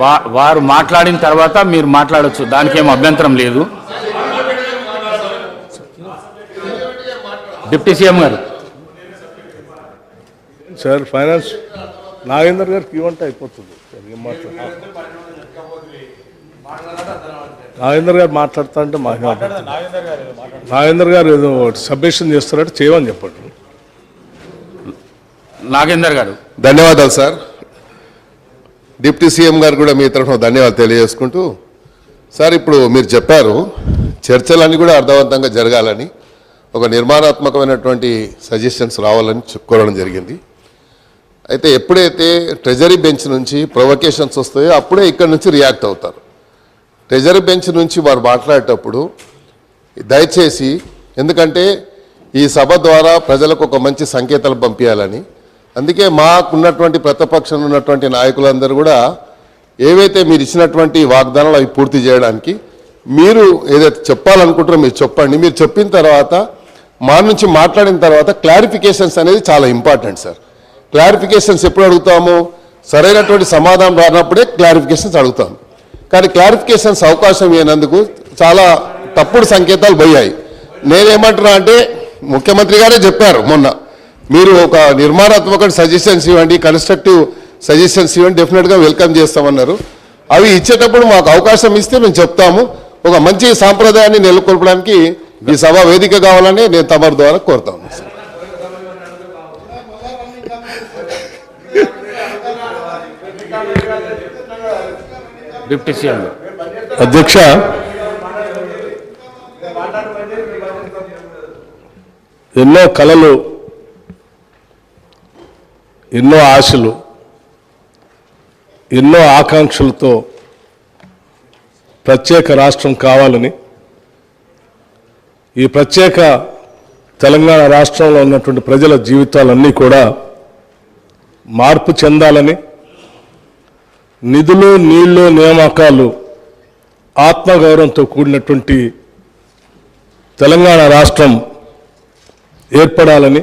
వా వారు మాట్లాడిన తర్వాత మీరు మాట్లాడొచ్చు. దానికి ఏం అభ్యంతరం లేదు. Deputy CM garu. Sir finance Nagender గారికి ఇవ్వంటే అయిపోతుంది. సార్ ఏం మాట్లాడు నాగేందర్ గారు మాట్లాడుతా అంటే మాకు నాగేందర్ గారు ఏదో సబ్మిషన్ చేస్తారంటే చేయమని చెప్పండి. నాగేందర్ గారు. ధన్యవాదాలు సార్. డిప్యూటీ సీఎం గారు కూడా మీ తరఫున ధన్యవాదాలు తెలియజేసుకుంటూ సార్ ఇప్పుడు మీరు చెప్పారు చర్చలన్నీ కూడా అర్థవంతంగా జరగాలని ఒక నిర్మాణాత్మకమైనటువంటి సజెషన్స్ రావాలని చెప్పుకోవడం జరిగింది. అయితే ఎప్పుడైతే ట్రెజరీ బెంచ్ నుంచి ప్రొవకేషన్స్ వస్తాయో అప్పుడే ఇక్కడ నుంచి రియాక్ట్ అవుతారు. ట్రెజరీ బెంచ్ నుంచి వారు మాట్లాడేటప్పుడు దయచేసి ఎందుకంటే ఈ సభ ద్వారా ప్రజలకు ఒక మంచి సంకేతాలు పంపించాలని అందుకే మాకున్నటువంటి ప్రతిపక్షంలో ఉన్నటువంటి నాయకులందరూ కూడా ఏవైతే మీరు ఇచ్చినటువంటి వాగ్దానాలు అవి పూర్తి చేయడానికి మీరు ఏదైతే చెప్పాలనుకుంటారో మీరు చెప్పండి. మీరు చెప్పిన తర్వాత మా నుంచి మాట్లాడిన తర్వాత క్లారిఫికేషన్స్ అనేది చాలా ఇంపార్టెంట్ సార్. క్లారిఫికేషన్స్ ఎప్పుడు అడుగుతాము? సరైనటువంటి సమాధానం రానప్పుడే క్లారిఫికేషన్స్ అడుగుతాం. కానీ క్లారిఫికేషన్స్ అవకాశం ఇవ్వనందుకు చాలా తప్పుడు సంకేతాలు పోయాయి. నేనేమంటున్నా అంటే ముఖ్యమంత్రి గారే చెప్పారు మొన్న. మీరు ఒక నిర్మాణాత్మక సజెషన్స్ ఇవ్వండి కన్స్ట్రక్టివ్ సజెషన్స్ ఇవ్వండి డెఫినెట్గా వెల్కమ్ చేస్తామన్నారు. అవి ఇచ్చేటప్పుడు మాకు అవకాశం ఇస్తే మేము చెప్తాము. ఒక మంచి సాంప్రదాయాన్ని నెలకొల్పడానికి ఈ సభ వేదిక కావాలని నేను తమరి ద్వారా కోరుతాను. డిప్యూటీ సీఎం అధ్యక్ష. ఎన్నో కళలు ఎన్నో ఆశలు ఎన్నో ఆకాంక్షలతో ప్రత్యేక రాష్ట్రం కావాలని ఈ ప్రత్యేక తెలంగాణ రాష్ట్రంలో ఉన్నటువంటి ప్రజల జీవితాలన్నీ కూడా మార్పు చెందాలని నిధులు నీళ్ళు నియామకాలు ఆత్మగౌరవంతో కూడినటువంటి తెలంగాణ రాష్ట్రం ఏర్పడాలని